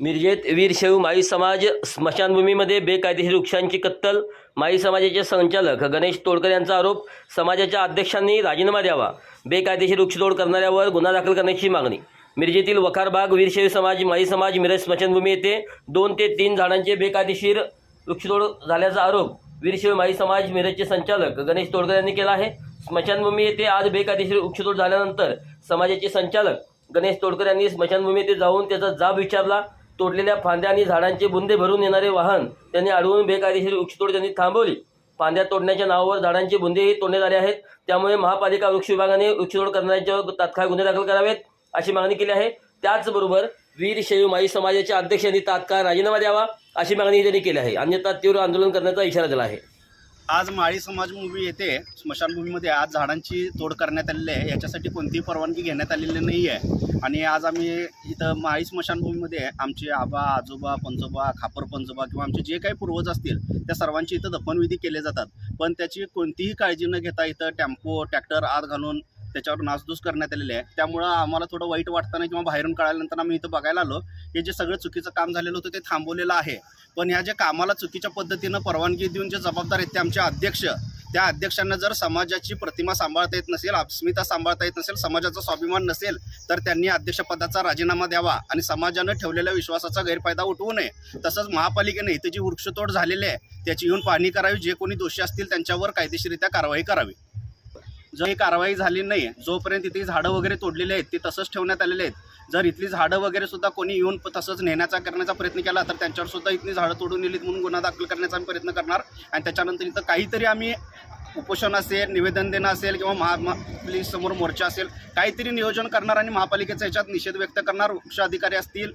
मिरजेत वीरशैव माई समाज स्मशानभूमीमध्ये बेकायदेशीर वृक्षांची कत्तल. माई समाजाचे संचालक गणेश तोडकर यांचा आरोप समाजाच्या अध्यक्षांनी राजीनामा द्यावा. बेकायदेशीर वृक्षतोड करणाऱ्यावर गुन्हा दाखल करण्याची मागणी. मिरजेतील वखारबाग वीरशैव समाज माई समाज मिरज स्मशानभूमी येथे दोन ते तीन झाडांचे बेकायदेशीर वृक्षतोड झाल्याचा आरोप वीरशिव माई समाज मिरजचे संचालक गणेश तोडकर यांनी केला आहे. स्मशानभूमी येथे आज बेकायदेशीर उक्षतोड झाल्यानंतर समाजाचे संचालक गणेश तोडकर यांनी स्मशानभूमी येथे जाऊन त्याचा जाब विचारला. तोडलेल्या फांद्या आणि झाडांचे बुंदे भरून येणारे वाहन त्यांनी अडवून बेकायदेशीर वृक्षतोड त्यांनी थांबवली. फांद्या तोडण्याच्या नावावर झाडांचे बुंदेही तोडण्यात आले आहेत. त्यामुळे महापालिका वृक्ष विभागाने वृक्षतोड करण्याच्या तात्काळ गुन्हे दाखल करावेत अशी मागणी केली आहे. त्याचबरोबर वीर शैव माई समाजाच्या अध्यक्षांनी तात्काळ राजीनामा द्यावा अशी मागणी त्यांनी केली आहे. अन्यथा तीव्र आंदोलन करण्याचा इशारा दिला आहे. आज माळी समाज मूवी येथे स्मशानभूमीमध्ये आज झाडांची तोड करण्यात आलेली आहे. याच्यासाठी कोणतीही परवानगी घेण्यात आलेली नाही आहे. आणि आज आम्ही इथं माळी स्मशानभूमीमध्ये आमचे आबा आजोबा पंजोबा खापर पंजोबा किंवा आमचे जे काही पूर्वज असतील त्या सर्वांची इथं दफनविधी केले जातात. पण त्याची कोणतीही काळजी न घेता इथं टेम्पो ट्रॅक्टर आत घालून त्याच्यावर नासधूस करण्यात आलेली आहे. त्यामुळं आम्हाला थोडं वाईट वाटताना किंवा बाहेरून कळाल्यानंतर आम्ही इथं बघायला आलो. हे जे सगळं चुकीचं काम झालेलं होतं ते थांबवलेलं आहे. पण ह्या ज्या कामाला चुकीच्या पद्धतीनं परवानगी देऊन जे जबाबदार आहेत ते आमचे अध्यक्ष त्या अध्यक्षांना जर समाजाची प्रतिमा सांभाळता येत नसेल अस्मिता सांभाळता येत नसेल समाजाचा स्वाभिमान नसेल तर त्यांनी अध्यक्षपदाचा राजीनामा द्यावा आणि समाजानं ठेवलेल्या विश्वासाचा गैरफायदा उठवू नये. तसंच महापालिकेने इथे जी वृक्षतोड झालेली आहे त्याची येऊन पाहणी करावी. जे कोणी दोषी असतील त्यांच्यावर कायदेशीरित्या कारवाई करावी. जर ही कारवाई झाली नाही जोपर्यंत इथली झाडं वगैरे तोडलेली आहेत ती तसंच ठेवण्यात आलेले आहेत. जर इथली झाडं वगैरे सुद्धा कोणी येऊन तसंच नेण्याचा करण्याचा प्रयत्न केला तर त्यांच्यावर सुद्धा इथली झाडं तोडून नेलीत म्हणून गुन्हा दाखल करण्याचा आम्ही प्रयत्न करणार. आणि त्याच्यानंतर इथं काहीतरी आम्ही उपोषण असेल निवेदन देणं असेल किंवा महा पोलीस समोर मोर्चा असेल काहीतरी नियोजन करणार आणि महापालिकेचा याच्यात निषेध व्यक्त करणार वृक्ष अधिकारी असतील.